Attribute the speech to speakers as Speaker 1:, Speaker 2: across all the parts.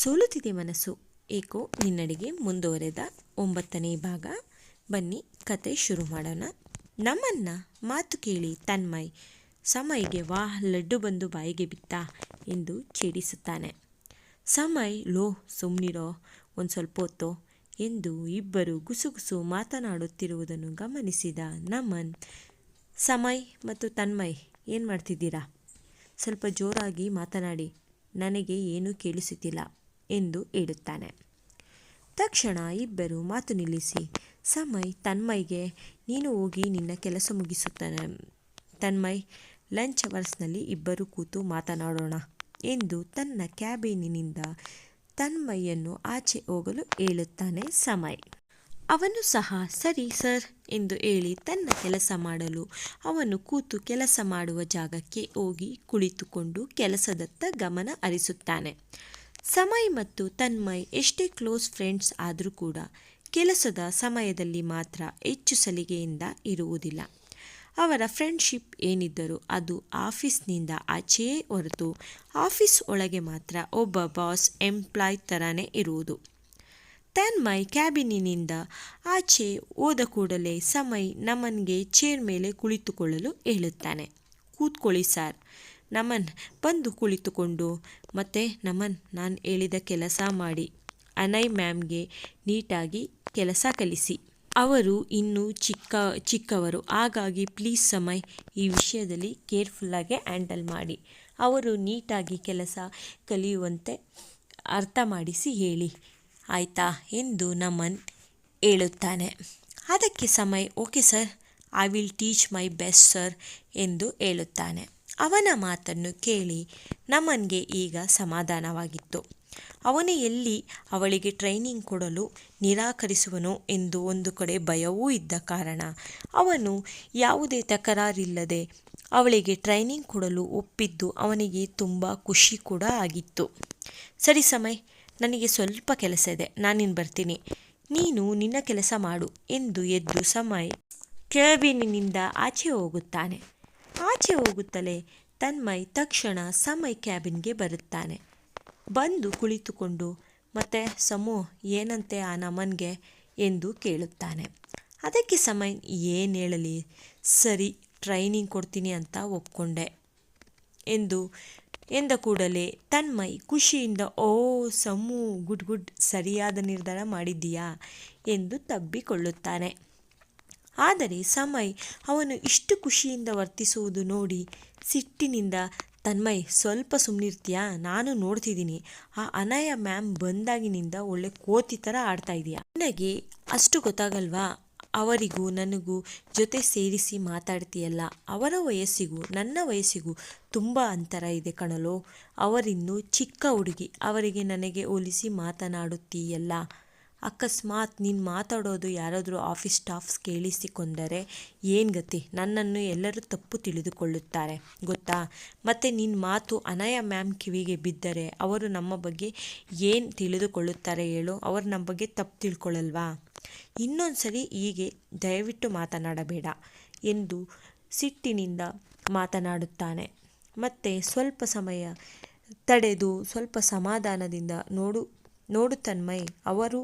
Speaker 1: ಸೋಲುತ್ತಿದೆ ಮನಸ್ಸು. ಏಕೋ, ನಿನ್ನಡೆಗೆ ಮುಂದುವರೆದ ಒಂಬತ್ತನೇ ಭಾಗ. ಬನ್ನಿ, ಕತೆ ಶುರು ಮಾಡೋಣ. ನಮ್ಮನ್ನ ಮಾತು ಕೇಳಿ ತನ್ಮಯ್, ಸಮಯ್ಗೆ ವಾಹ್, ಲಡ್ಡು ಬಂದು ಬಾಯಿಗೆ ಬಿತ್ತ ಎಂದು ಛೇಡಿಸುತ್ತಾನೆ. ಸಮಯ್, ಲೋ ಸುಮ್ಮನಿರೋ ಒಂದು ಸ್ವಲ್ಪ ಹೊತ್ತು ಎಂದು ಇಬ್ಬರು ಗುಸುಗುಸು ಮಾತನಾಡುತ್ತಿರುವುದನ್ನು ಗಮನಿಸಿದ ನಮನ್, ಸಮಯ್ ಮತ್ತು ತನ್ಮಯ್, ಏನು ಮಾಡ್ತಿದ್ದೀರಾ? ಸ್ವಲ್ಪ ಜೋರಾಗಿ ಮಾತನಾಡಿ. ನನಗೆ ಏನೂ ಕೇಳಿಸುತ್ತಿಲ್ಲ. ಎಂದು ಹೇಳುತ್ತಾನೆ. ತಕ್ಷಣ ಇಬ್ಬರು ಮಾತು ನಿಲ್ಲಿಸಿ, ಸಮಯ್, ತನ್ಮಯ್ಗೆ ನೀನು ಹೋಗಿ ನಿನ್ನ ಕೆಲಸ ಮುಗಿಸುತ್ತಾನೆ. ತನ್ಮಯ್, ಲಂಚ್ ಅವರ್ಸ್ನಲ್ಲಿ ಇಬ್ಬರು ಕೂತು ಮಾತನಾಡೋಣ ಎಂದು ತನ್ನ ಕ್ಯಾಬಿನಿನಿಂದ ತನ್ಮಯ್ಯನ್ನು ಆಚೆ ಹೋಗಲು ಹೇಳುತ್ತಾನೆ ಸಮಯ್. ಅವನು ಸಹ, ಸರಿ, ಸರ್ ಎಂದು ಹೇಳಿ ತನ್ನ ಕೆಲಸ ಮಾಡಲು, ಅವನು ಕೂತು ಕೆಲಸ ಮಾಡುವ ಜಾಗಕ್ಕೆ ಹೋಗಿ ಕುಳಿತುಕೊಂಡು ಕೆಲಸದತ್ತ ಗಮನ ಹರಿಸುತ್ತಾನೆ. ಸಮಯ್ ಮತ್ತು ತನ್ಮಯ್ ಎಷ್ಟೇ ಕ್ಲೋಸ್ ಫ್ರೆಂಡ್ಸ್ ಆದರೂ ಕೂಡ ಕೆಲಸದ ಸಮಯದಲ್ಲಿ ಮಾತ್ರ ಹೆಚ್ಚು ಸಲಿಗೆಯಿಂದ ಇರುವುದಿಲ್ಲ. ಅವರ ಫ್ರೆಂಡ್ಶಿಪ್ ಏನಿದ್ದರೂ ಅದು ಆಫೀಸ್ನಿಂದ ಆಚೆಯೇ ಹೊರತು ಆಫೀಸ್ ಒಳಗೆ ಮಾತ್ರ ಒಬ್ಬ ಬಾಸ್ ಎಂಪ್ಲಾಯ್ ಥರನೇ ಇರುವುದು. ತನ್ಮಯ್ ಕ್ಯಾಬಿನಿನಿಂದ ಆಚೆ ಹೋದ ಕೂಡಲೇ ಸಮಯ್ ನಮನ್ಗೆ ಚೇರ್ ಮೇಲೆ ಕುಳಿತುಕೊಳ್ಳಲು ಹೇಳುತ್ತಾನೆ. ಕೂತ್ಕೊಳ್ಳಿ ಸಾರ್. ನಮನ್ ಬಂದು ಕುಳಿತುಕೊಂಡು, ಮತ್ತೆ ನಮನ್, ನಾನು ಹೇಳಿದ ಕೆಲಸ ಮಾಡಿ. ಅನೈ ಮ್ಯಾಮ್ಗೆ ನೀಟಾಗಿ ಕೆಲಸ ಕಲಿಸಿ. ಅವರು ಇನ್ನೂ ಚಿಕ್ಕ, ಚಿಕ್ಕವರು. ಹಾಗಾಗಿ ಪ್ಲೀಸ್ ಸಮಯ್, ಈ ವಿಷಯದಲ್ಲಿ ಕೇರ್ಫುಲ್ಲಾಗಿ ಹ್ಯಾಂಡಲ್ ಮಾಡಿ. ಅವರು ನೀಟಾಗಿ ಕೆಲಸ ಕಲಿಯುವಂತೆ ಅರ್ಥ ಮಾಡಿಸಿ ಹೇಳಿ. ಆಯಿತಾ? ಎಂದು ನಮನ್ ಹೇಳುತ್ತಾನೆ. ಅದಕ್ಕೆ Samay, okay sir, I will teach my best sir, ಎಂದು ಹೇಳುತ್ತಾನೆ. ಅವನ ಮಾತನ್ನು ಕೇಳಿ ನಮನ್ಗೆ ಈಗ ಸಮಾಧಾನವಾಗಿತ್ತು. ಅವನು ಎಲ್ಲಿ ಅವಳಿಗೆ ಟ್ರೈನಿಂಗ್ ಕೊಡಲು ನಿರಾಕರಿಸುವನು ಎಂದು ಒಂದು ಕಡೆ ಭಯವೂ ಇದ್ದ ಕಾರಣ ಅವನು ಯಾವುದೇ ತಕರಾರಿಲ್ಲದೆ ಅವಳಿಗೆ ಟ್ರೈನಿಂಗ್ ಕೊಡಲು ಒಪ್ಪಿದ್ದು ಅವನಿಗೆ ತುಂಬ ಖುಷಿ ಕೂಡ ಆಗಿತ್ತು. ಸರಿ ಸಮಯ್, ನನಗೆ ಸ್ವಲ್ಪ ಕೆಲಸ ಇದೆ ನಾನಿನ್ನು ಬರ್ತೀನಿ. ನೀನು ನಿನ್ನ ಕೆಲಸ ಮಾಡು ಎಂದು ಎದ್ದು ಸಮಯ್ ಕೆಳಬಿನಿಂದ ಆಚೆ ಹೋಗುತ್ತಾನೆ. ಆಚೆ ಹೋಗುತ್ತಲೇ ತನ್ಮಯ್ ತಕ್ಷಣ ಸಮಯ್ ಕ್ಯಾಬಿನ್ಗೆ ಬರುತ್ತಾನೆ. ಬಂದು ಕುಳಿತುಕೊಂಡು, ಮತ್ತೆ ಸಮು, ಏನಂತೆ ಆ ನಮನ್ಗೆ? ಎಂದು ಕೇಳುತ್ತಾನೆ. ಅದಕ್ಕೆ ಸಮಯ್, ಏನು ಹೇಳಲಿ? ಸರಿ, ಟ್ರೈನಿಂಗ್ ಕೊಡ್ತೀನಿ ಅಂತ ಒಪ್ಕೊಂಡೆ ಎಂದು ಎಂದ ಕೂಡಲೇ ತನ್ಮಯ್ ಖುಷಿಯಿಂದ, ಓ, ಸಮು, ಗುಡ್ ಗುಡ್, ಸರಿಯಾದ ನಿರ್ಧಾರ ಮಾಡಿದ್ದೀಯಾ? ಎಂದು ತಬ್ಬಿಕೊಳ್ಳುತ್ತಾನೆ. ಆದರೆ ಸಮಯ್ ಅವನು ಇಷ್ಟು ಖುಷಿಯಿಂದ ವರ್ತಿಸುವುದು ನೋಡಿ ಸಿಟ್ಟಿನಿಂದ, ತನ್ಮಯ್, ಸ್ವಲ್ಪ ಸುಮ್ಮನಿರ್ತೀಯಾ ನಾನು ನೋಡ್ತಿದ್ದೀನಿ. ಆ ಅನಯ ಮ್ಯಾಮ್ ಬಂದಾಗಿನಿಂದ ಒಳ್ಳೆ ಕೋತಿ ಥರ ಆಡ್ತಾ ಇದೆಯಾ? ನನಗೆ ಅಷ್ಟು ಗೊತ್ತಾಗಲ್ವಾ? ಅವರಿಗೂ ನನಗೂ ಜೊತೆ ಸೇರಿಸಿ ಮಾತಾಡ್ತೀಯಲ್ಲ. ಅವರ ವಯಸ್ಸಿಗೂ, ನನ್ನ ವಯಸ್ಸಿಗೂ ತುಂಬ ಅಂತರ ಇದೆ ಕಣಲೋ. ಅವರಿನ್ನೂ ಚಿಕ್ಕ ಹುಡುಗಿ, ಅವರಿಗೆ ನನಗೆ ಹೋಲಿಸಿ ಮಾತನಾಡುತ್ತೀಯಲ್ಲ. ಅಕಸ್ಮಾತ್ ನೀನು ಮಾತಾಡೋದು ಯಾರಾದರೂ ಆಫೀಸ್ ಸ್ಟಾಫ್ಸ್ ಕೇಳಿಸಿಕೊಂಡರೆ ಏನು ಗತಿ? ನನ್ನನ್ನು ಎಲ್ಲರೂ ತಪ್ಪು ತಿಳಿದುಕೊಳ್ಳುತ್ತಾರೆ, ಗೊತ್ತಾ? ಮತ್ತು ನಿನ್ನ ಮಾತು ಅನಯ ಮ್ಯಾಮ್ ಕಿವಿಗೆ ಬಿದ್ದರೆ ಅವರು ನಮ್ಮ ಬಗ್ಗೆ ಏನು ತಿಳಿದುಕೊಳ್ಳುತ್ತಾರೆ ಹೇಳು? ಅವರು ನಮ್ಮ ಬಗ್ಗೆ ತಪ್ಪು ತಿಳ್ಕೊಳ್ಳಲ್ವಾ ಇನ್ನೊಂದು ಸರಿ ಹೀಗೆ ದಯವಿಟ್ಟು ಮಾತನಾಡಬೇಡ ಎಂದು ಸಿಟ್ಟಿನಿಂದ ಮಾತನಾಡುತ್ತಾನೆ. ಮತ್ತು ಸ್ವಲ್ಪ ಸಮಯ ತಡೆದು ಸ್ವಲ್ಪ ಸಮಾಧಾನದಿಂದ ನೋಡು ನೋಡು ತನ್ಮಯ್, ಅವರು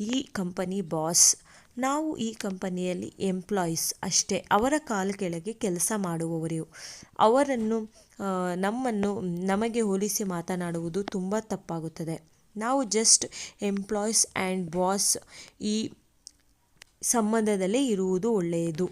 Speaker 1: ಈ ಕಂಪನಿ ಬಾಸ್. ನಾವು ಈ ಕಂಪನಿಯಲ್ಲಿ ಎಂಪ್ಲಾಯೀಸ್ ಅಷ್ಟೇ. ಅವರ ಕಾಲು ಕೆಳಗೆ ಕೆಲಸ ಮಾಡುವವರು. ಅವರನ್ನು ನಮ್ಮನ್ನು ನಮಗೆ ಹೋಲಿಸಿ ಮಾತನಾಡುವುದು ತುಂಬ ತಪ್ಪಾಗುತ್ತದೆ. ನಾವು ಜಸ್ಟ್ ಎಂಪ್ಲಾಯೀಸ್ ಆ್ಯಂಡ್ ಬಾಸ್ ಈ ಸಂಬಂಧದಲ್ಲೇ ಇರುವುದು ಒಳ್ಳೆಯದು.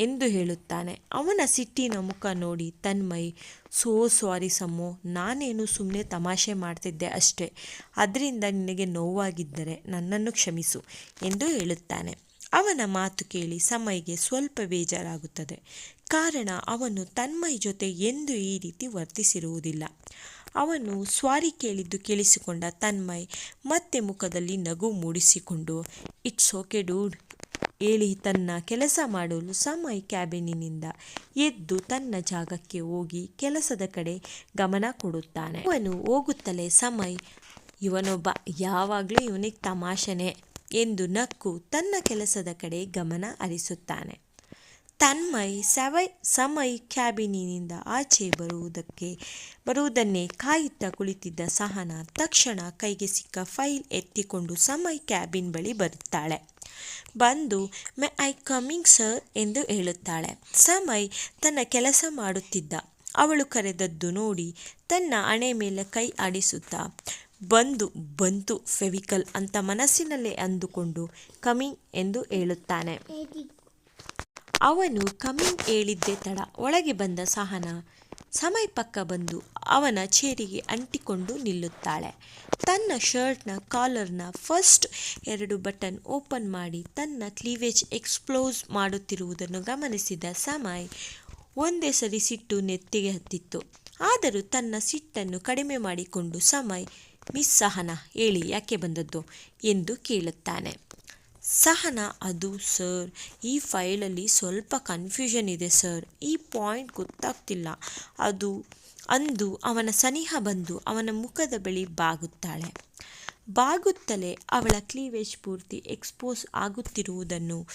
Speaker 1: ಎಂದು ಹೇಳುತ್ತಾನೆ. ಅವನ ಸಿಟ್ಟಿನ ಮುಖ ನೋಡಿ, ತನ್ಮಯ್, ಸೋ ಸಾರಿ ಸಮ್ಮು ನಾನೇನು ಸುಮ್ಮನೆ ತಮಾಷೆ ಮಾಡ್ತಿದ್ದೆ ಅಷ್ಟೇ. ಅದರಿಂದ ನಿನಗೆ ನೋವಾಗಿದ್ದರೆ ನನ್ನನ್ನು ಕ್ಷಮಿಸು ಎಂದು ಹೇಳುತ್ತಾನೆ. ಅವನ ಮಾತು ಕೇಳಿ ಸಮಯಗೆ ಸ್ವಲ್ಪ ಬೇಜಾರಾಗುತ್ತದೆ. ಕಾರಣ, ಅವನು ತನ್ಮಯ್ ಜೊತೆ ಎಂದು ಈ ರೀತಿ ವರ್ತಿಸಿರುವುದಿಲ್ಲ. ಅವನು ಸ್ವಾರಿ ಕೇಳಿದ್ದು ಕೇಳಿಸಿಕೊಂಡ ತನ್ಮಯ್ ಮತ್ತೆ ಮುಖದಲ್ಲಿ ನಗು ಮೂಡಿಸಿಕೊಂಡು, ಇಟ್ಸ್ ಓಕೆ ಡೂಡ್ ಹೇಳಿ ತನ್ನ ಕೆಲಸ ಮಾಡಲು ಸಮಯ್ ಕ್ಯಾಬಿನಿನಿಂದ ಎದ್ದು ತನ್ನ ಜಾಗಕ್ಕೆ ಹೋಗಿ ಕೆಲಸದ ಕಡೆ ಗಮನ ಕೊಡುತ್ತಾನೆ. ಅವನು ಹೋಗುತ್ತಲೇ ಸಮಯ್, ಇವನೊಬ್ಬ ಯಾವಾಗಲೂ ಇವನಿಗೆ ತಮಾಷೆನೆ ಎಂದು ನಕ್ಕು ತನ್ನ ಕೆಲಸದ ಕಡೆ ಗಮನ ಹರಿಸುತ್ತಾನೆ. ತನ್ಮಯ್ ಸವೈ, ಸಮಯ್ ಕ್ಯಾಬಿನಿನಿಂದ ಆಚೆ ಬರುವುದಕ್ಕೆ, ಬರುವುದನ್ನೇ ಕಾಯುತ್ತಾ ಕುಳಿತಿದ್ದ ಸಹನ ತಕ್ಷಣ ಕೈಗೆ ಸಿಕ್ಕ ಫೈಲ್ ಎತ್ತಿಕೊಂಡು ಸಮಯ್ ಕ್ಯಾಬಿನ್ ಬಳಿ ಬರುತ್ತಾಳೆ. ಬಂದು, ಮೆ ಐ ಕಮಿಂಗ್, ಸರ್, ಎಂದು ಹೇಳುತ್ತಾಳೆ. ಸಮಯ್ ತನ್ನ ಕೆಲಸ ಮಾಡುತ್ತಿದ್ದ. ಅವಳು ಕರೆದದ್ದು ನೋಡಿ ತನ್ನ ಹಣೆ ಮೇಲೆ ಕೈ ಆಡಿಸುತ್ತಾ, ಬಂದು, ಬಂತು, ಫೆವಿಕಲ್ ಅಂತ ಮನಸ್ಸಿನಲ್ಲೇ ಅಂದುಕೊಂಡು ಕಮಿಂಗ್ ಎಂದು ಹೇಳುತ್ತಾನೆ. ಅವನು ಕಮಿಂಗ್ ಹೇಳಿದ್ದೇ ತಡ, ಒಳಗೆ ಬಂದ ಸಹನ ಸಮಯ ಪಕ್ಕ ಬಂದು ಅವನ ಚೇರಿಗೆ ಅಂಟಿಕೊಂಡು ನಿಲ್ಲುತ್ತಾಳೆ. ತನ್ನ ಶರ್ಟ್ನ, ಕಾಲರ್ನ ಫಸ್ಟ್ ಎರಡು ಬಟನ್ ಓಪನ್ ಮಾಡಿ ತನ್ನ ಕ್ಲೀವೇಜ್ ಎಕ್ಸ್ಪ್ಲೋಸ್ ಮಾಡುತ್ತಿರುವುದನ್ನು ಗಮನಿಸಿದ ಸಮಯ್ ಒಂದೇ ಸರಿ ಸಿಟ್ಟು ನೆತ್ತಿಗೆ ಹತ್ತಿತ್ತು. ಆದರೂ ತನ್ನ ಸಿಟ್ಟನ್ನು ಕಡಿಮೆ ಮಾಡಿಕೊಂಡು ಸಮಯ್, ಮಿಸ್ ಸಹನ, ಹೇಳಿ ಯಾಕೆ ಬಂದದ್ದು? ಎಂದು ಕೇಳುತ್ತಾನೆ. ಸಹನ, ಅದು ಸರ್, ಈ ಫೈಲಲ್ಲಿ ಸ್ವಲ್ಪ ಕನ್ಫ್ಯೂಷನ್ ಇದೆ ಸರ್. ಈ ಪಾಯಿಂಟ್ ಗೊತ್ತಾಗ್ತಿಲ್ಲ. ಅದು, ಅಂದು ಅವನ ಸನಿಹ ಬಂದು ಅವನ ಮುಖದ ಬಳಿ ಬಾಗುತ್ತಾಳೆ. ಬಾಗುತ್ತಲೇ ಅವಳ ಕ್ಲೀವೇಜ್ ಪೂರ್ತಿ ಎಕ್ಸ್ಪೋಸ್ ಆಗುತ್ತಿರುವುದನ್ನು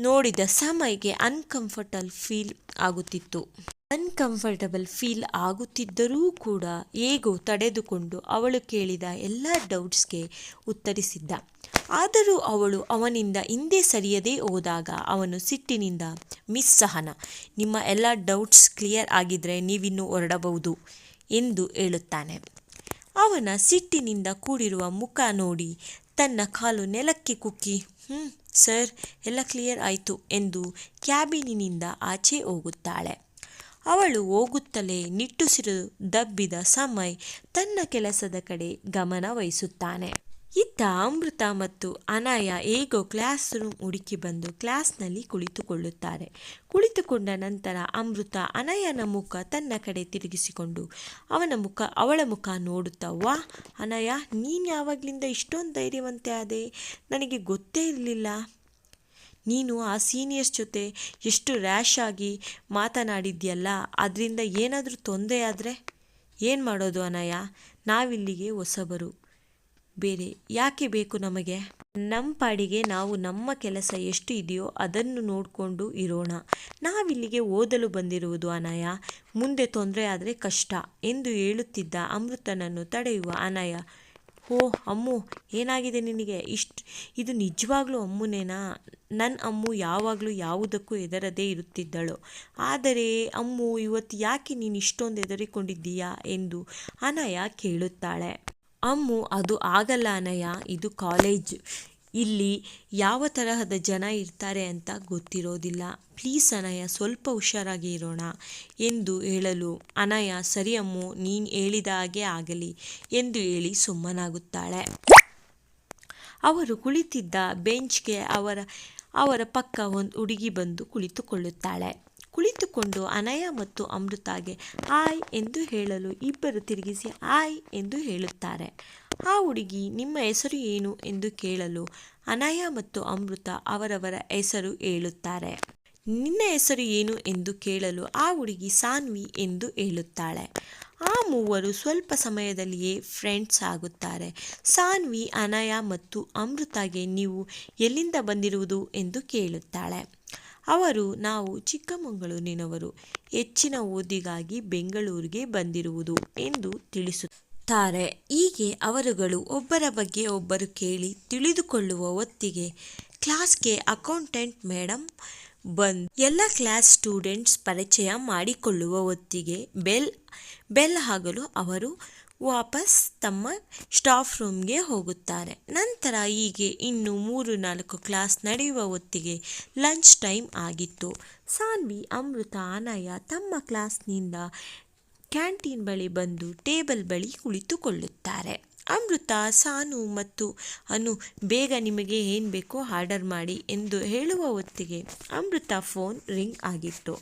Speaker 1: ನೋಡಿದ ಸಮಯ್ಗೆ ಅನ್ಕಂಫರ್ಟಲ್ ಫೀಲ್ ಆಗುತ್ತಿತ್ತು. ಅನ್ಕಂಫರ್ಟಬಲ್ ಫೀಲ್ ಆಗುತ್ತಿದ್ದರೂ ಕೂಡ ಹೇಗೋ ತಡೆದುಕೊಂಡು ಅವಳು ಕೇಳಿದ ಎಲ್ಲ ಡೌಟ್ಸ್ಗೆ ಉತ್ತರಿಸಿದ್ದ. ಆದರೂ ಅವಳು ಅವನಿಂದ ಹಿಂದೆ ಸರಿಯದೇ ಹೋದಾಗ ಅವನು ಸಿಟ್ಟಿನಿಂದ, ಮಿಸ್ ಸಹನ, ನಿಮ್ಮ ಎಲ್ಲ ಡೌಟ್ಸ್ ಕ್ಲಿಯರ್ ಆಗಿದ್ರೆ ನೀವಿನ್ನೂ ಹೊರಡಬಹುದು ಎಂದು ಹೇಳುತ್ತಾನೆ. ಅವನ ಸಿಟ್ಟಿನಿಂದ ಕೂಡಿರುವ ಮುಖ ನೋಡಿ ತನ್ನ ಕಾಲು ನೆಲಕ್ಕೆ ಕುಕ್ಕಿ ಹ್ಞೂ ಸರ್, ಎಲ್ಲ ಕ್ಲಿಯರ್ ಆಯಿತು ಎಂದು ಕ್ಯಾಬಿನಿನಿಂದ ಆಚೆ ಹೋಗುತ್ತಾಳೆ. ಅವಳು ಹೋಗುತ್ತಲೇ ನಿಟ್ಟುಸಿರು ದಬ್ಬಿದ ಸಮಯ್ ತನ್ನ ಕೆಲಸದ ಕಡೆ ಗಮನ ವಹಿಸುತ್ತಾನೆ. ಇತ್ತ ಅಮೃತ ಮತ್ತು ಅನಾಯ ಹೇಗೋ ಕ್ಲಾಸ್ ರೂಮ್ ಹುಡುಕಿ ಬಂದು ಕ್ಲಾಸ್ನಲ್ಲಿ ಕುಳಿತುಕೊಳ್ಳುತ್ತಾರೆ. ಕುಳಿತುಕೊಂಡ ನಂತರ ಅಮೃತ ಅನಯನ ಮುಖ ತನ್ನ ಕಡೆ ತಿರುಗಿಸಿಕೊಂಡು ಅವನ ಮುಖ, ಅವಳ ಮುಖ ನೋಡುತ್ತಾ ವಾ ಅನಯ, ನೀನು ಯಾವಾಗಲಿಂದ ಇಷ್ಟೊಂದು ಧೈರ್ಯವಂತೆ ಆದೆ? ನನಗೆ ಗೊತ್ತೇ ಇರಲಿಲ್ಲ. ನೀನು ಆ ಸೀನಿಯರ್ಸ್ ಜೊತೆ ಎಷ್ಟು ರ್ಯಾಶ್ ಆಗಿ ಮಾತನಾಡಿದ್ಯಲ್ಲ, ಅದರಿಂದ ಏನಾದರೂ ತೊಂದರೆ ಆದರೆ? ಏನು ಮಾಡೋದು ಅನಯ? ನಾವಿಲ್ಲಿಗೆ ಹೊಸಬರು. ಬೇರೆ ಯಾಕೆ ಬೇಕು ನಮಗೆ? ನಮ್ಮ ಪಾಡಿಗೆ ನಾವು ನಮ್ಮ ಕೆಲಸ ಎಷ್ಟು ಇದೆಯೋ ಅದನ್ನು ನೋಡಿಕೊಂಡು ಇರೋಣ. ನಾವಿಲ್ಲಿಗೆ ಓದಲು ಬಂದಿರುವುದು ಅನಯ. ಮುಂದೆ ತೊಂದರೆ ಆದರೆ ಕಷ್ಟ ಎಂದು ಹೇಳುತ್ತಿದ್ದ ಅಮೃತನನ್ನು ತಡೆಯುವ ಅನಯ. ಓ ಅಮ್ಮು, ಏನಾಗಿದೆ ನಿನಗೆ? ಇಷ್ಟು, ಇದು ನಿಜವಾಗ್ಲೂ ಅಮ್ಮುನೇನಾ? ನನ್ನ ಅಮ್ಮು ಯಾವಾಗಲೂ ಯಾವುದಕ್ಕೂ ಹೆದರದೇ ಇರುತ್ತಿದ್ದಳು. ಆದರೆ, ಅಮ್ಮು, ಇವತ್ತು ಯಾಕೆ ನೀನು ಇಷ್ಟೊಂದು ಹೆದರಿಕೊಂಡಿದ್ದೀಯಾ? ಎಂದು ಅನಯ ಕೇಳುತ್ತಾಳೆ. ಅಮ್ಮು, ಅದು ಆಗಲ್ಲ ಅನಯ ಇದು ಕಾಲೇಜ್. ಇಲ್ಲಿ ಯಾವ ತರಹದ ಜನ ಇರ್ತಾರೆ ಅಂತ ಗೊತ್ತಿರೋದಿಲ್ಲ. ಪ್ಲೀಸ್ ಅನಯ ಸ್ವಲ್ಪ ಹುಷಾರಾಗಿ ಇರೋಣ ಎಂದು ಹೇಳಲು ಅನಯ ಸರಿ ಅಮ್ಮು, ನೀನು ಹೇಳಿದ ಹಾಗೆ ಆಗಲಿ ಎಂದು ಹೇಳಿ ಸುಮ್ಮನಾಗುತ್ತಾಳೆ. ಅವರು ಕುಳಿತಿದ್ದ ಬೆಂಚ್ಗೆ ಅವರ ಅವರ ಪಕ್ಕ ಒಂದು ಹುಡುಗಿ ಬಂದು ಕುಳಿತುಕೊಳ್ಳುತ್ತಾಳೆ. ಕುಳಿತುಕೊಂಡು ಅನಯ ಮತ್ತು ಅಮೃತಾಗೆ, ಆಯ್ ಎಂದು ಹೇಳಲು ಇಬ್ಬರು ತಿರುಗಿಸಿ, ಆಯ್ ಎಂದು ಹೇಳುತ್ತಾರೆ. ಆ ಹುಡುಗಿ, ನಿಮ್ಮ ಹೆಸರು ಏನು? ಎಂದು ಕೇಳಲು ಅನಯ ಮತ್ತು ಅಮೃತ ಅವರವರ ಹೆಸರು ಹೇಳುತ್ತಾರೆ. ನಿನ್ನ ಹೆಸರು ಏನು? ಎಂದು ಕೇಳಲು ಆ ಹುಡುಗಿ, ಸಾನ್ವಿ ಎಂದು ಹೇಳುತ್ತಾಳೆ. ಆ ಮೂವರು ಸ್ವಲ್ಪ ಸಮಯದಲ್ಲಿಯೇ ಫ್ರೆಂಡ್ಸ್ ಆಗುತ್ತಾರೆ. ಸಾನ್ವಿ, ಅನಯ ಮತ್ತು ಅಮೃತಾಗೆ, ನೀವು ಎಲ್ಲಿಂದ ಬಂದಿರುವುದು? ಎಂದು ಕೇಳುತ್ತಾಳೆ. ಅವರು, ನಾವು ಚಿಕ್ಕಮಗಳೂರಿನವರು, ಹೆಚ್ಚಿನ ಓದಿಗಾಗಿ ಬೆಂಗಳೂರಿಗೆ ಬಂದಿರುವುದು ಎಂದು ತಿಳಿಸುತ್ತಾರೆ. ಹೀಗೆ ಅವರುಗಳು ಒಬ್ಬರ ಬಗ್ಗೆ ಒಬ್ಬರು ಕೇಳಿ ತಿಳಿದುಕೊಳ್ಳುವ ಹೊತ್ತಿಗೆ ಕ್ಲಾಸ್ಗೆ ಅಕೌಂಟೆಂಟ್ ಮೇಡಮ್ ಬಂದು ಎಲ್ಲ ಕ್ಲಾಸ್ ಸ್ಟೂಡೆಂಟ್ಸ್ ಪರಿಚಯ ಮಾಡಿಕೊಳ್ಳುವ ಹೊತ್ತಿಗೆ ಬೆಲ್ ಬೆಲ್ ಆಗಲು ಅವರು ವಾಪಸ್ ತಮ್ಮ ಸ್ಟಾಫ್ ರೂಮ್ಗೆ ಹೋಗುತ್ತಾರೆ. ನಂತರ ಹೀಗೆ ಇನ್ನು ಮೂರು ನಾಲ್ಕು ಕ್ಲಾಸ್ ನಡೆಯುವ ಹೊತ್ತಿಗೆ ಲಂಚ್ ಟೈಮ್ ಆಗಿತ್ತು. ಸಾನ್ವಿ, ಅಮೃತ, ಅನಯ ತಮ್ಮ ಕ್ಲಾಸ್ನಿಂದ ಕ್ಯಾಂಟೀನ್ ಬಳಿ ಬಂದು ಟೇಬಲ್ ಬಳಿ ಕುಳಿತುಕೊಳ್ಳುತ್ತಾರೆ. ಅಮೃತ, ಸಾನು ಮತ್ತು ಅನು, ಬೇಗ ನಿಮಗೆ ಏನು ಬೇಕೋ ಆರ್ಡರ್ ಮಾಡಿ ಎಂದು ಹೇಳುವ ಹೊತ್ತಿಗೆ ಅಮೃತ ಫೋನ್ ರಿಂಗ್ ಆಗಿತ್ತು.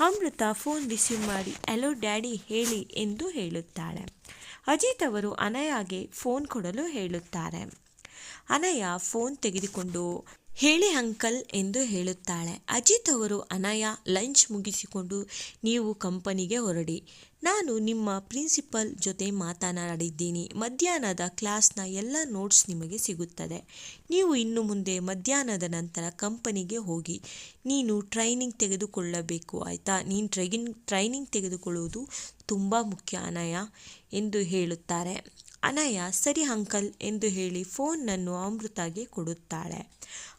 Speaker 1: ಅಮೃತ ಫೋನ್ ರಿಸೀವ್ ಮಾಡಿ, ಹಲೋ ಡ್ಯಾಡಿ, ಹೇಳಿ ಎಂದು ಹೇಳುತ್ತಾಳೆ. ಅಜಿತ್ ಅವರು ಅನಯಾಗೆ ಫೋನ್ ಕೊಡಲು ಹೇಳುತ್ತಾರೆ. ಅನಯ ಫೋನ್ ತೆಗೆದುಕೊಂಡು ಹೇಳಿ ಅಂಕಲ್ ಎಂದು ಹೇಳುತ್ತಾಳೆ. ಅಜಿತ್ ಅವರು ಅನಯ, ಲಂಚ್ ಮುಗಿಸಿಕೊಂಡು ನೀವು ಕಂಪನಿಗೆ ಹೊರಡಿ. ನಾನು ನಿಮ್ಮ ಪ್ರಿನ್ಸಿಪಲ್ ಜೊತೆ ಮಾತನಾಡಿದ್ದೀನಿ. ಮಧ್ಯಾಹ್ನದ ಕ್ಲಾಸ್ನ ಎಲ್ಲ ನೋಟ್ಸ್ ನಿಮಗೆ ಸಿಗುತ್ತದೆ. ನೀವು ಇನ್ನು ಮುಂದೆ ಮಧ್ಯಾಹ್ನದ ನಂತರ ಕಂಪನಿಗೆ ಹೋಗಿ. ನೀನು ಟ್ರೈನಿಂಗ್ ತೆಗೆದುಕೊಳ್ಳಬೇಕು, ಆಯಿತಾ? ನೀನು ಟ್ರೈನಿಂಗ್ ಟ್ರೈನಿಂಗ್ ತೆಗೆದುಕೊಳ್ಳುವುದು ತುಂಬ ಮುಖ್ಯ, ಅನಯ ಎಂದು ಹೇಳುತ್ತಾರೆ. ಅನಯ ಸರಿ ಅಂಕಲ್ ಎಂದು ಹೇಳಿ ಫೋನನ್ನು ಅಮೃತಾಗೆ ಕೊಡುತ್ತಾಳೆ.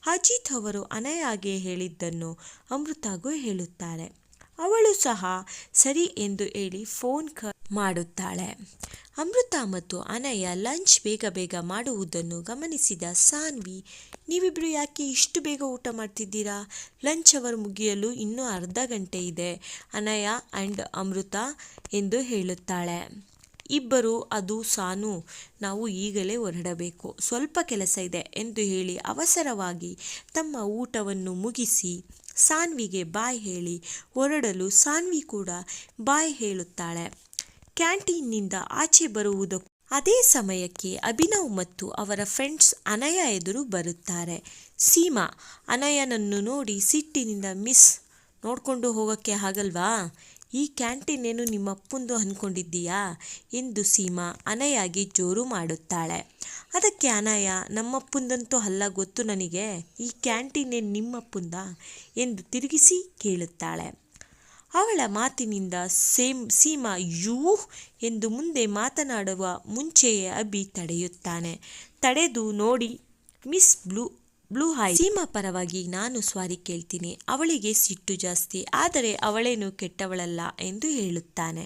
Speaker 1: ಅಜಿತ್ ಅವರು ಅನಯಾಗೆ ಹೇಳಿದ್ದನ್ನು ಅಮೃತಾಗೂ ಹೇಳುತ್ತಾರೆ ಅವಳು ಸಹ ಸರಿ ಎಂದು ಹೇಳಿ ಫೋನ್ ಕ ಮಾಡುತ್ತಾಳೆ. ಅಮೃತ ಮತ್ತು ಅನಯ ಲಂಚ್ ಬೇಗ ಬೇಗ ಮಾಡುವುದನ್ನು ಗಮನಿಸಿದ ಸಾನ್ವಿ ನೀವಿಬ್ಬರು ಯಾಕೆ ಇಷ್ಟು ಬೇಗ ಊಟ ಮಾಡ್ತಿದ್ದೀರಾ? ಲಂಚ್ ಅವರು ಮುಗಿಯಲು ಇನ್ನೂ ಅರ್ಧ ಗಂಟೆ ಇದೆ, ಅನಯ ಆ್ಯಂಡ್ ಅಮೃತ ಎಂದು ಹೇಳುತ್ತಾಳೆ. ಇಬ್ಬರು ಅದು ಸಾನು. ನಾವು ಈಗಲೇ ಹೊರಡಬೇಕು. ಸ್ವಲ್ಪ ಕೆಲಸ ಇದೆ ಎಂದು ಹೇಳಿ ಅವಸರವಾಗಿ ತಮ್ಮ ಊಟವನ್ನು ಮುಗಿಸಿ ಸಾನ್ವಿಗೆ ಬಾಯ್ ಹೇಳಿ ಹೊರಡಲು ಸಾನ್ವಿ ಕೂಡ ಬಾಯ್ ಹೇಳುತ್ತಾಳೆ. ಕ್ಯಾಂಟೀನ್ನಿಂದ ಆಚೆ ಬರುವುದಕ್ಕೂ ಅದೇ ಸಮಯಕ್ಕೆ ಅಭಿನವ್ ಮತ್ತು ಅವರ ಫ್ರೆಂಡ್ಸ್ ಅನಯ ಎದುರು ಬರುತ್ತಾರೆ. ಸೀಮಾ, ಅನಯನನ್ನು ನೋಡಿ ಸಿಟ್ಟಿನಿಂದ ಮಿಸ್ ನೋಡಿಕೊಂಡು ಹೋಗೋಕ್ಕೆ ಆಗಲ್ವಾ? ಈ ಕ್ಯಾಂಟೀನ್ ಏನು ನಿಮ್ಮ ಅಪ್ಪಂದು ಅಂದ್ಕೊಂಡಿದ್ದೀಯಾ ಎಂದು ಸೀಮಾ ಅನಯಾಗಿ ಜೋರು ಮಾಡುತ್ತಾಳೆ. ಅದಕ್ಕೆ ಅನಯ, ನಮ್ಮಪ್ಪಂದಂತೂ ಅಲ್ಲ ಗೊತ್ತು ನನಗೆ. ಈ ಕ್ಯಾಂಟೀನ್ ಏನು ನಿಮ್ಮಪ್ಪಂದ? ಎಂದು ತಿರುಗಿಸಿ ಕೇಳುತ್ತಾಳೆ. ಅವಳ ಮಾತಿನಿಂದ ಸೇಮ್, ಸೀಮಾ, ಯೂ ಎಂದು ಮುಂದೆ ಮಾತನಾಡುವ ಮುಂಚೆಯೇ ಅಭಿ ತಡೆಯುತ್ತಾನೆ. ತಡೆದು ನೋಡಿ, miss blue blue hi Seema ಪರವಾಗಿ ನಾನು ಸ್ವಾರಿ ಕೇಳ್ತೀನಿ. ಅವಳಿಗೆ ಸಿಟ್ಟು ಜಾಸ್ತಿ. ಆದರೆ ಅವಳೇನು ಕೆಟ್ಟವಳಲ್ಲ ಎಂದು ಹೇಳುತ್ತಾನೆ.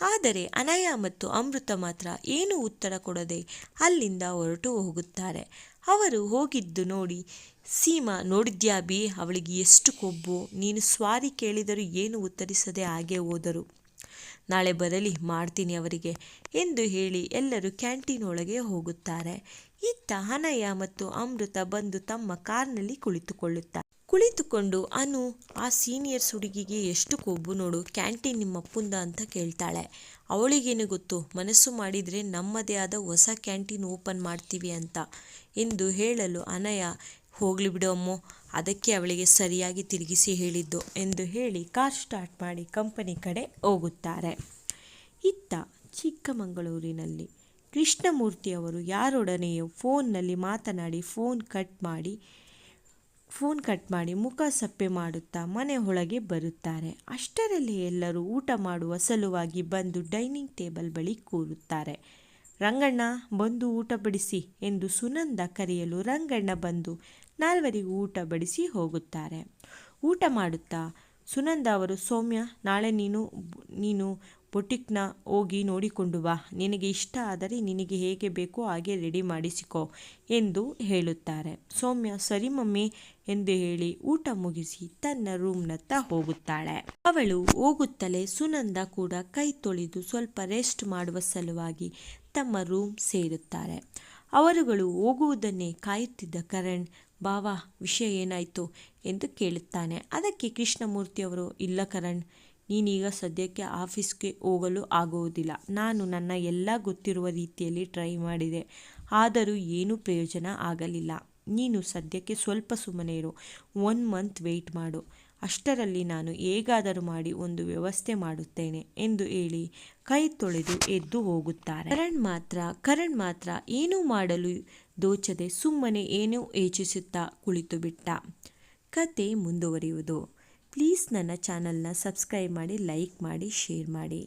Speaker 1: ಆದರೆ ಅನಯ ಮತ್ತು ಅಮೃತ ಮಾತ್ರ ಏನು ಉತ್ತರ ಕೊಡದೆ ಅಲ್ಲಿಂದ ಹೊರಟು ಹೋಗುತ್ತಾರೆ. ಅವರು ಹೋಗಿದ್ದು ನೋಡಿ. ಸೀಮಾ, ನೋಡಿದ್ಯಾ ಬಿ, ಅವಳಿಗೆ ಎಷ್ಟು ಕೊಬ್ಬು. ನೀನು ಸ್ವಾರಿ ಕೇಳಿದರೂ ಏನು ಉತ್ತರಿಸದೆ ಹಾಗೆ ಹೋದರು. ನಾಳೆ ಬರಲಿ, ಮಾಡ್ತೀನಿ ಅವರಿಗೆ ಎಂದು ಹೇಳಿ ಎಲ್ಲರೂ ಕ್ಯಾಂಟೀನ್ ಒಳಗೆ ಹೋಗುತ್ತಾರೆ. ಇತ್ತ ಹನಯ ಮತ್ತು ಅಮೃತ ಬಂದು ತಮ್ಮ ಕಾರ್ನಲ್ಲಿ ಕುಳಿತುಕೊಳ್ಳುತ್ತಾರೆ ಕುಳಿತುಕೊಂಡು ಅನು, ಆ ಸೀನಿಯರ್ಸ್ ಹುಡುಗಿಗೆ ಎಷ್ಟು ಕೊಬ್ಬು ನೋಡು, ಕ್ಯಾಂಟೀನ್ ನಿಮ್ಮ ಅಪ್ಪಂದ ಅಂತ ಕೇಳ್ತಾಳೆ. ಅವಳಿಗೇನು ಗೊತ್ತು, ಮನಸ್ಸು ಮಾಡಿದರೆ ನಮ್ಮದೇ ಆದ ಹೊಸ ಕ್ಯಾಂಟೀನ್ ಓಪನ್ ಮಾಡ್ತೀವಿ ಅಂತ ಎಂದು ಹೇಳಲು ಅನಯ ಹೋಗ್ಲಿ ಬಿಡು ಅಮ್ಮೋ, ಅದಕ್ಕೆ ಅವಳಿಗೆ ಸರಿಯಾಗಿ ತಿರುಗಿಸಿ ಹೇಳಿದ್ದು ಎಂದು ಹೇಳಿ ಕಾರ್ ಸ್ಟಾರ್ಟ್ ಮಾಡಿ ಕಂಪನಿ ಕಡೆ ಹೋಗುತ್ತಾರೆ. ಇತ್ತ ಚಿಕ್ಕಮಗಳೂರಿನಲ್ಲಿ ಕೃಷ್ಣಮೂರ್ತಿಯವರು ಯಾರೊಡನೆಯೂ ಫೋನ್ನಲ್ಲಿ ಮಾತನಾಡಿ ಫೋನ್ ಕಟ್ ಮಾಡಿ, ಫೋನ್ ಕಟ್ ಮಾಡಿ ಮುಖ ಸಪ್ಪೆ ಮಾಡುತ್ತಾ ಮನೆ ಒಳಗೆ ಬರುತ್ತಾರೆ. ಅಷ್ಟರಲ್ಲಿ ಎಲ್ಲರೂ ಊಟ ಮಾಡುವ ಸಲುವಾಗಿ ಬಂದು ಡೈನಿಂಗ್ ಟೇಬಲ್ ಬಳಿ ಕೂರುತ್ತಾರೆ. ರಂಗಣ್ಣ, ಬಂದು ಊಟ ಬಡಿಸಿ ಎಂದು ಸುನಂದ ಕರೆಯಲು ರಂಗಣ್ಣ ಬಂದು ನಾಲ್ವರಿಗೂ ಊಟ ಬಡಿಸಿ ಹೋಗುತ್ತಾರೆ. ಊಟ ಮಾಡುತ್ತಾ ಸುನಂದ ಅವರು, ಸೌಮ್ಯ, ನಾಳೆ ನೀನು ನೀನು ಬೊಟಿಕ್ನ ಹೋಗಿ ನೋಡಿಕೊಂಡು ಬಾ. ನಿನಗೆ ಇಷ್ಟ ಆದರೆ ನಿನಗೆ ಹೇಗೆ ಬೇಕೋ ಹಾಗೆ ರೆಡಿ ಮಾಡಿಸಿಕೊ ಎಂದು ಹೇಳುತ್ತಾರೆ. ಸೌಮ್ಯ, ಸರಿ ಮಮ್ಮಿ ಎಂದು ಹೇಳಿ ಊಟ ಮುಗಿಸಿ ತನ್ನ ರೂಮ್ನತ್ತ ಹೋಗುತ್ತಾಳೆ. ಅವಳು ಹೋಗುತ್ತಲೇ ಸುನಂದ ಕೂಡ ಕೈ ತೊಳೆದು ಸ್ವಲ್ಪ ರೆಸ್ಟ್ ಮಾಡುವ ಸಲುವಾಗಿ ತಮ್ಮ ರೂಮ್ ಸೇರುತ್ತಾರೆ. ಅವರುಗಳು ಹೋಗುವುದನ್ನೇ ಕಾಯುತ್ತಿದ್ದ ಕರಣ್, ಬಾವಾ, ವಿಷಯ ಏನಾಯಿತು? ಎಂದು ಕೇಳುತ್ತಾನೆ. ಅದಕ್ಕೆ ಕೃಷ್ಣಮೂರ್ತಿಯವರು, ಇಲ್ಲ ಕರಣ್ ನೀನೀಗ ಸದ್ಯಕ್ಕೆ ಆಫೀಸ್ಗೆ ಹೋಗಲು ಆಗುವುದಿಲ್ಲ. ನಾನು ನನ್ನ ಎಲ್ಲ ಗೊತ್ತಿರುವ ರೀತಿಯಲ್ಲಿ ಟ್ರೈ ಮಾಡಿದೆ. ಆದರೂ ಏನೂ ಪ್ರಯೋಜನ ಆಗಲಿಲ್ಲ. ನೀನು ಸದ್ಯಕ್ಕೆ ಸ್ವಲ್ಪ ಸುಮ್ಮನೆ ಇರು. ಒನ್ ಮಂತ್ ವೆಯ್ಟ್ ಮಾಡು. ಅಷ್ಟರಲ್ಲಿ ನಾನು ಹೇಗಾದರೂ ಮಾಡಿ ಒಂದು ವ್ಯವಸ್ಥೆ ಮಾಡುತ್ತೇನೆ ಎಂದು ಹೇಳಿ ಕೈ ತೊಳೆದು ಎದ್ದು ಹೋಗುತ್ತಾರೆ. ಕರಣ್ ಮಾತ್ರ ಕರಣ್ ಮಾತ್ರ ಏನೂ ಮಾಡಲು ದೋಚದೆ ಸುಮ್ಮನೆ ಏನೂ ಯೋಚಿಸುತ್ತಾ ಕುಳಿತು ಬಿಟ್ಟ ಕತೆ ಮುಂದುವರಿಯುವುದು. ಪ್ಲೀಸ್ ನನ್ನ ಚಾನಲ್ನ ಸಬ್ಸ್ಕ್ರೈಬ್ ಮಾಡಿ ಲೈಕ್ ಮಾಡಿ ಶೇರ್ ಮಾಡಿ.